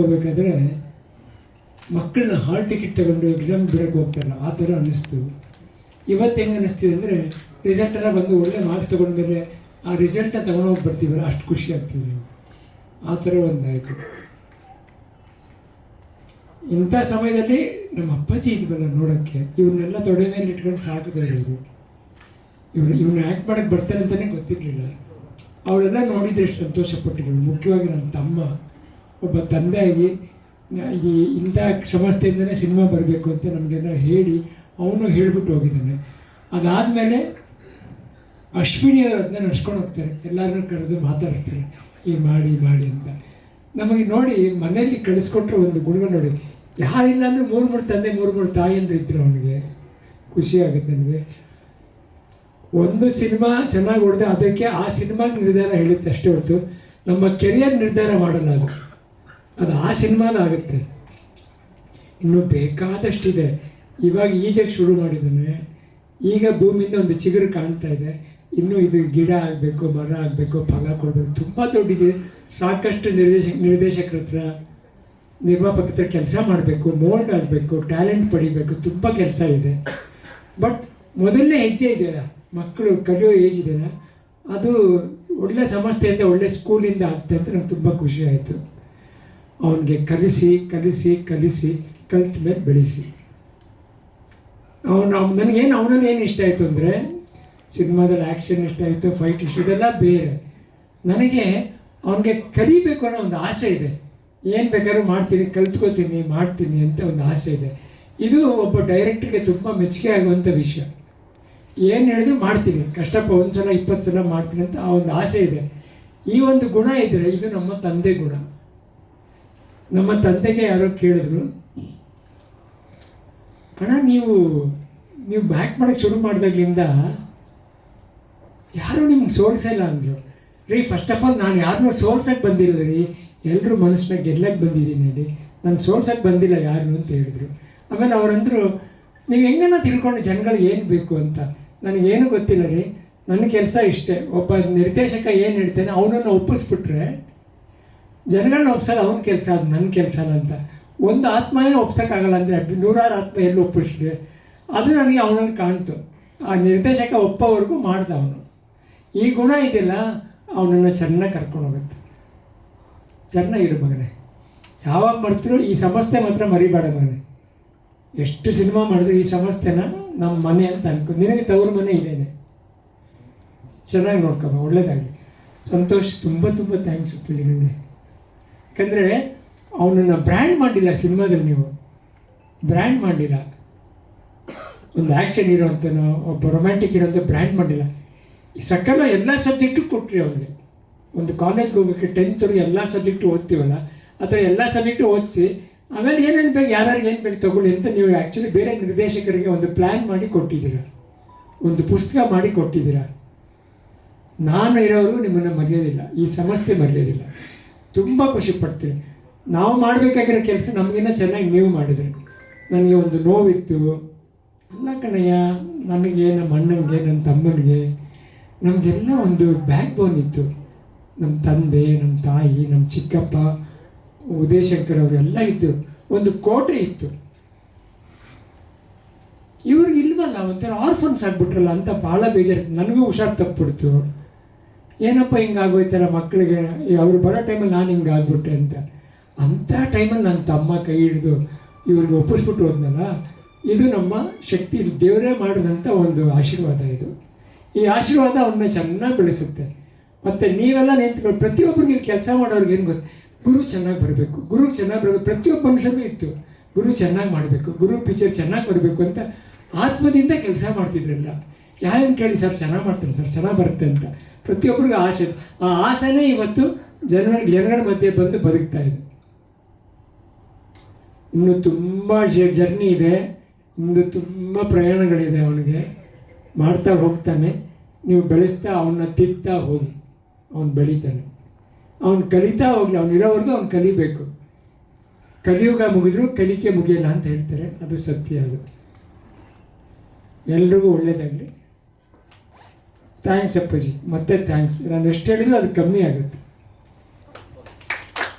ಹೋಗ್ಬೇಕಾದ್ರೆ ಮಕ್ಕಳನ್ನ hall ticket ತಗೊಂಡು ಎಕ್ಸಾಮ್ ಬಿಡೋಕ್ಕೆ ಹೋಗ್ತಾರಲ್ಲ, ಆ ಥರ ಅನ್ನಿಸ್ತು. ಇವತ್ತು ಹೆಂಗೆ ಅನ್ನಿಸ್ತಿದೆ ಅಂದರೆ ರಿಸಲ್ಟ್ ಎಲ್ಲ ಬಂದು ಒಳ್ಳೆ ಮಾರ್ಕ್ಸ್ ತೊಗೊಂಡ್ಮೇಲೆ ಆ ರಿಸಲ್ಟ್ನ ತೊಗೊಂಡೋಗಿ ಬರ್ತೀವಲ್ಲ, ಅಷ್ಟು ಖುಷಿ ಆಗ್ತೀವಿ ಆ ಥರ ಒಂದಾಯಿತು. ಇಂಥ ಸಮಯದಲ್ಲಿ ನಮ್ಮ ಅಪ್ಪಾಜಿ ಇದ್ವಲ್ಲ ನೋಡೋಕ್ಕೆ, ಇವ್ರನ್ನೆಲ್ಲ ತೊಡೆ ಮೇಲೆ ಇಟ್ಕೊಂಡು ಸಾಕಿದ್ರೆ ಇವರು. ಇವ್ರು ಇವ್ನ ಆ್ಯಕ್ಟ್ ಮಾಡೋಕ್ಕೆ ಬರ್ತಾರೆ ಅಂತಲೇ ಗೊತ್ತಿರಲಿಲ್ಲ. ಅವಳೆಲ್ಲ ನೋಡಿದ್ರೆ ಎಷ್ಟು ಸಂತೋಷಪಟ್ಟಿದ್ರು. ಮುಖ್ಯವಾಗಿ ನನ್ನ ತಮ್ಮ. ಒಬ್ಬ ತಂದೆಯಾಗಿ ಈ ಇಂಥ ಸಮಸ್ಯೆಯಿಂದನೇ ಸಿನಿಮಾ ಬರಬೇಕು ಅಂತ ನಮಗೆಲ್ಲ ಹೇಳಿ ಅವನು ಹೇಳ್ಬಿಟ್ಟು ಹೋಗಿದ್ದಾನೆ. ಅದಾದಮೇಲೆ ಅಶ್ವಿನಿ ಅವರು ಅದನ್ನ ನಡ್ಸ್ಕೊಂಡು ಹೋಗ್ತಾರೆ. ಎಲ್ಲರನ್ನೂ ಕರೆದು ಮಾತಾಡಿಸ್ತಾರೆ. ಈ ಮಾಡಿ ಮಾಡಿ ಅಂತ. ನಮಗೆ ನೋಡಿ ಮನೆಯಲ್ಲಿ ಕಳಿಸ್ಕೊಟ್ರೆ ಒಂದು ಗುಣಗಳು ನೋಡಿ. ಯಾರಿಲ್ಲ ಅಂದರೆ ಮೂರು ಮೂರು ತಂದೆ, ಮೂರು ಮೂರು ತಾಯಿ ಅಂದ್ರೆ ಇದ್ರು ಅವನಿಗೆ. ಖುಷಿ ಆಗುತ್ತೆ ನನಗೆ. ಒಂದು ಸಿನಿಮಾ ಚೆನ್ನಾಗಿ ಹೊಡೆದ ಅದಕ್ಕೆ ಆ ಸಿನಿಮಾಗೆ ನಿರ್ಧಾರ ಹೇಳುತ್ತೆ ಅಷ್ಟೇ ಹೊರತು ನಮ್ಮ ಕೆರಿಯರ್ ನಿರ್ಧಾರ ಮಾಡಲ್ಲ ಅದು. ಅದು ಆ ಸಿನಿಮಾನ ಆಗುತ್ತೆ. ಇನ್ನು ಬೇಕಾದಷ್ಟಿದೆ. ಇವಾಗ ಈಜಕ್ಕೆ ಶುರು ಮಾಡಿದ್ದಾನೆ ಈಗ ಭೂಮಿಯಿಂದ ಒಂದು ಚಿಗುರು ಕಾಣ್ತಾ ಇದೆ. ಇನ್ನೂ ಇದು ಗಿಡ ಆಗಬೇಕು, ಮರ ಆಗಬೇಕು, ಫಲ ಕೊಡಬೇಕು. ತುಂಬ ದೊಡ್ಡಿದೆ. ಸಾಕಷ್ಟು ನಿರ್ದೇಶಕ ನಿರ್ದೇಶಕರ ಹತ್ರ ನಿರ್ಮಾಪಕ ಹತ್ರ ಕೆಲಸ ಮಾಡಬೇಕು, ಮೋಲ್ಡ್ ಆಗಬೇಕು, ಟ್ಯಾಲೆಂಟ್ ಪಡಿಬೇಕು, ತುಂಬ ಕೆಲಸ ಇದೆ. ಬಟ್ ಮೊದಲನೇ ಹೆಜ್ಜೆ ಇದೆಯಲ್ಲ, ಮಕ್ಕಳು ಕಲಿಯೋ ಏಜ್ ಇದೆಯಲ್ಲ, ಅದು ಒಳ್ಳೆ ಸಂಸ್ಥೆಯಿಂದ, ಒಳ್ಳೆ ಸ್ಕೂಲಿಂದ ಆಗ್ತಾ ಅಂತ ನಂಗೆ ತುಂಬ ಖುಷಿ ಆಯಿತು. ಅವನಿಗೆ ಕಲಿಸಿ ಕಲಿಸಿ ಕಲಿಸಿ ಕಲ್ತ ಮೇಲೆ ಬೆಳೆಸಿ. ಅವನು ಅವ್ನು ನನಗೇನು ಅವನಲ್ಲಿ ಏನು ಇಷ್ಟ ಆಯಿತು ಅಂದರೆ, ಸಿನಿಮಾದಲ್ಲಿ ಆ್ಯಕ್ಷನ್ ಇಷ್ಟ ಆಯಿತು ಫೈಟ್ ಇಷ್ಟ ಇದೆಲ್ಲ ಬೇರೆ. ನನಗೆ ಅವನಿಗೆ ಕಲಿಬೇಕು ಅನ್ನೋ ಒಂದು ಆಸೆ ಇದೆ. ಏನು ಬೇಕಾದ್ರೂ ಮಾಡ್ತೀನಿ, ಕಲ್ತ್ಕೋತೀನಿ, ಮಾಡ್ತೀನಿ ಅಂತ ಒಂದು ಆಸೆ ಇದೆ. ಇದು ಒಬ್ಬ ಡೈರೆಕ್ಟ್ರಿಗೆ ತುಂಬ ಮೆಚ್ಚುಗೆ ಆಗುವಂಥ ವಿಷಯ. ಏನು ಹೇಳಿದ್ರು ಮಾಡ್ತೀನಿ. ಕಷ್ಟಪ್ಪ ಒಂದು ಸಲ ಇಪ್ಪತ್ತು ಸಲ ಮಾಡ್ತೀನಿ ಅಂತ ಆ ಒಂದು ಆಸೆ ಇದೆ. ಈ ಒಂದು ಗುಣ ಇದ್ದರೆ ಇದು ನಮ್ಮ ತಂದೆ ಗುಣ. ನಮ್ಮ ತಂದೆಗೆ ಯಾರೋ ಕೇಳಿದ್ರು, ಅಣ್ಣ, ನೀವು ನೀವು ಬ್ಯಾಕ್ ಮಾಡೋಕ್ಕೆ ಶುರು ಮಾಡಿದಾಗ್ಲಿಂದ ಯಾರೂ ನಿಮ್ಗೆ ಸೋಲ್ಸಲ್ಲ ಅಂದರು. ರೀ ಫಸ್ಟ್ ಆಫ್ ಆಲ್ ನಾನು ಯಾರನ್ನೂ ಸೋಲ್ಸಕ್ಕೆ ಬಂದಿಲ್ಲ ರೀ ಎಲ್ಲರೂ ಮನಸ್ಸನ್ನ ಗೆಲ್ಲಕ್ಕೆ ಬಂದಿದ್ದೀನಿ ಅಲ್ಲಿ ನಾನು ಸೋಲ್ಸಕ್ಕೆ ಬಂದಿಲ್ಲ ಯಾರು ಅಂತ ಹೇಳಿದ್ರು. ಆಮೇಲೆ ಅವರಂದರು ನೀವು ಹೆಂಗನ ತಿಳ್ಕೊಂಡು ಜನಗಳಿಗೆ ಏನು ಬೇಕು ಅಂತ? ನನಗೇನು ಗೊತ್ತಿಲ್ಲ ರೀ. ನನ್ನ ಕೆಲಸ ಇಷ್ಟೇ. ಒಬ್ಬ ನಿರ್ದೇಶಕ ಏನು ಹೇಳ್ತೇನೆ ಅವನನ್ನು ಒಪ್ಪಿಸ್ಬಿಟ್ರೆ ಜನಗಳನ್ನ ಒಪ್ಸಲ್ಲ, ಅವನ ಕೆಲಸ ಅದು ನನ್ನ ಕೆಲಸ ಅಂತ. ಒಂದು ಆತ್ಮನೇ ಒಪ್ಸೋಕ್ಕಾಗಲ್ಲ ಅಂದರೆ ನೂರಾರು ಆತ್ಮ ಎಲ್ಲಿ ಒಪ್ಪಿಸಿದೆ ಅದು ನನಗೆ ಅವನನ್ನು ಕಾಣ್ತು. ಆ ನಿರ್ದೇಶಕ ಒಪ್ಪವರೆಗೂ ಮಾಡ್ದ ಅವನು. ಈ ಗುಣ ಇದೆಯಲ್ಲ, ಅವನನ್ನು ಚೆನ್ನಾಗಿ ಕರ್ಕೊಂಡು ಹೋಗುತ್ತೆ. ಚೆನ್ನಾಗಿರು ಮಗನೇ. ಯಾವಾಗ ಮಾಡ್ತಿರೋ ಈ ಸಮಸ್ಯೆ ಮಾತ್ರ ಮರಿಬೇಡ ಮಗನೇ. ಎಷ್ಟು ಸಿನಿಮಾ ಮಾಡಿದ್ರು ಈ ಸಮಸ್ಯೆನ ನಮ್ಮ ಮನೆ ಅಂತ ಅನ್ಕೊ ನಿನಗೆ ತವ್ರ ಮನೆ ಇದೇನೆ ಚೆನ್ನಾಗಿ ನೋಡ್ಕೊಬ ಒಳ್ಳೇದಾಗಲಿ. ಸಂತೋಷ್, ತುಂಬ ತುಂಬ ಥ್ಯಾಂಕ್ಸ್ ನಿಮಗೆ ಯಾಕಂದರೆ ಅವನನ್ನು ಬ್ರ್ಯಾಂಡ್ ಮಾಡಿಲ್ಲ ಸಿನಿಮಾದಲ್ಲಿ ನೀವು. ಬ್ರ್ಯಾಂಡ್ ಮಾಡಿಲ್ಲ. ಒಂದು ಆ್ಯಕ್ಷನ್ ಇರೋವಂಥನೋ ಒಬ್ಬ ರೊಮ್ಯಾಂಟಿಕ್ ಇರೋಂಥ ಬ್ರ್ಯಾಂಡ್ ಮಾಡಿಲ್ಲ. ಈ ಸಕಲ ಎಲ್ಲ ಸಬ್ಜೆಕ್ಟು ಕೊಟ್ರಿ ಅವನಿಗೆ. ಒಂದು ಕಾಲೇಜ್ಗೆ ಹೋಗೋಕ್ಕೆ ಟೆಂತ್ವರೆಗೆ ಎಲ್ಲ ಸಬ್ಜೆಕ್ಟು ಓದ್ತೀವಲ್ಲ ಅಥವಾ ಎಲ್ಲ ಸಬ್ಜೆಕ್ಟು ಓದಿಸಿ, ಆಮೇಲೆ ಏನೇನು ಬೇಕು, ಯಾರ್ಯಾರಿಗೆ ಏನು ಬೇಕು ತಗೊಳ್ಳಿ ಅಂತ ನೀವು ಆ್ಯಕ್ಚುಲಿ ಬೇರೆ ನಿರ್ದೇಶಕರಿಗೆ ಒಂದು ಪ್ಲ್ಯಾನ್ ಮಾಡಿ ಕೊಟ್ಟಿದ್ದೀರ. ಒಂದು ಪುಸ್ತಕ ಮಾಡಿ ಕೊಟ್ಟಿದ್ದೀರ. ನಾನು ಇರೋರು ನಿಮ್ಮನ್ನು ಮರೆಯೋದಿಲ್ಲ. ಈ ಸಮಸ್ಯೆ ಮರೆಯೋದಿಲ್ಲ. ತುಂಬ ಖುಷಿ ಪಡ್ತೀನಿ ನಾವು ಮಾಡಬೇಕಾಗಿರೋ ಕೆಲಸ ನಮಗಿನ್ನ ಚೆನ್ನಾಗಿ ನೀವು ಮಾಡಿದ್ರಿ. ನನಗೆ ಒಂದು ನೋವಿತ್ತು. ಅಲ್ಲ ಕಣಯ್ಯ, ನನಗೆ, ನಮ್ಮ ಅಣ್ಣನಿಗೆ ನನ್ನ ತಮ್ಮನಿಗೆ ನಮಗೆಲ್ಲ ಒಂದು ಬ್ಯಾಕ್ ಬೋನ್ ಇತ್ತು. ನಮ್ಮ ತಂದೆ, ನಮ್ಮ ತಾಯಿ, ನಮ್ಮ ಚಿಕ್ಕಪ್ಪ, ಉದಯಶಂಕರ್ ಅವರೆಲ್ಲ ಇದ್ದರು ಒಂದು ಕೋಟೆ ಇತ್ತು. ಇವ್ರಿಗೆ ಇಲ್ವಲ್ಲ, ಒಂಥರ ಆರ್ಫನ್ಸ್ ಆಗ್ಬಿಟ್ರಲ್ಲ ಅಂತ ಭಾಳ ಬೇಜಾರು ನನಗೂ ಹುಷಾರು ತಪ್ಪಿಬಿಡ್ತು. ಏನಪ್ಪ ಹಿಂಗೆ ಆಗೋಯ್ತಲ್ಲ ಮಕ್ಕಳಿಗೆ? ಅವ್ರು ಬರೋ ಟೈಮಲ್ಲಿ ನಾನು ಹಿಂಗೆ ಆಗ್ಬಿಟ್ಟೆ ಅಂತ. ಅಂಥ ಟೈಮಲ್ಲಿ ನನ್ನ ತಮ್ಮ ಕೈ ಹಿಡಿದು ಇವ್ರಿಗೆ ಒಪ್ಪಿಸ್ಬಿಟ್ಟು ಹೋದ್ನಲ್ಲ, ಇದು ನಮ್ಮ ಶಕ್ತಿ, ಇದು ದೇವರೇ ಮಾಡಿದಂಥ ಒಂದು ಆಶೀರ್ವಾದ ಇದು. ಈ ಆಶೀರ್ವಾದ ಅವನ್ನ ಚೆನ್ನಾಗಿ ಬೆಳೆಸುತ್ತೆ. ಮತ್ತು ನೀವೆಲ್ಲ ನಿಂತ್ಕೊಂಡು ಪ್ರತಿಯೊಬ್ಬರಿಗೆ ಕೆಲಸ ಮಾಡೋರಿಗೆ ಏನು ಗೊತ್ತು? ಗುರು ಚೆನ್ನಾಗಿ ಬರಬೇಕು. ಗುರು ಚೆನ್ನಾಗಿ ಬರಬೇಕು. ಪ್ರತಿಯೊಬ್ಬ ಮನುಷ್ಯನೂ ಇತ್ತು. ಗುರು ಚೆನ್ನಾಗಿ ಮಾಡಬೇಕು. ಗುರು ಪಿಕ್ಚರ್ ಚೆನ್ನಾಗಿ ಬರಬೇಕು ಅಂತ ಆತ್ಮದಿಂದ ಕೆಲಸ ಮಾಡ್ತಿದ್ರಲ್ಲ. ಯಾರನ್ನು ಕೇಳಿ ಸರ್ ಚೆನ್ನಾಗಿ ಮಾಡ್ತೀನಿ ಸರ್, ಚೆನ್ನಾಗಿ ಬರುತ್ತೆ ಅಂತ. ಪ್ರತಿಯೊಬ್ಬರಿಗೂ ಆಸೆ. ಆ ಆಸೆನೇ ಇವತ್ತು ಜನಗಳ ಜನಗಳ ಮಧ್ಯೆ ಬಂದು ಬದುಕ್ತಾ ಇದೆ. ಇನ್ನು ತುಂಬ ಜರ್ನಿ ಇದೆ. ಇನ್ನು ತುಂಬ ಪ್ರಯಾಣಗಳಿದೆ ಅವನಿಗೆ. ಮಾಡ್ತಾ ಹೋಗ್ತಾನೆ. ನೀವು ಬೆಳೆಸ್ತಾ ಅವನ್ನ ತಿಂತಾ ಹೋಗಿ. ಅವನು ಬೆಳೀತಾನೆ. ಅವನು ಕಲಿತಾ ಹೋಗಲಿ. ಅವ್ನು ಇರೋವರೆಗೂ ಅವ್ನು ಕಲಿಬೇಕು. ಕಲಿಯುಗ ಮುಗಿದ್ರು ಕಲಿಕೆ ಮುಗಿಯಲ್ಲ ಅಂತ ಹೇಳ್ತಾರೆ. ಅದು ಸತ್ಯ ಅದು. ಎಲ್ರಿಗೂ ಒಳ್ಳೇದಾಗಲಿ. ಥ್ಯಾಂಕ್ಸ್ ಅಪ್ಪಾಜಿ ಮತ್ತೆ ಥ್ಯಾಂಕ್ಸ್ ನಾನು ಎಷ್ಟು ಹೇಳಿದ್ರು ಅದು ಕಮ್ಮಿ ಆಗುತ್ತೆ.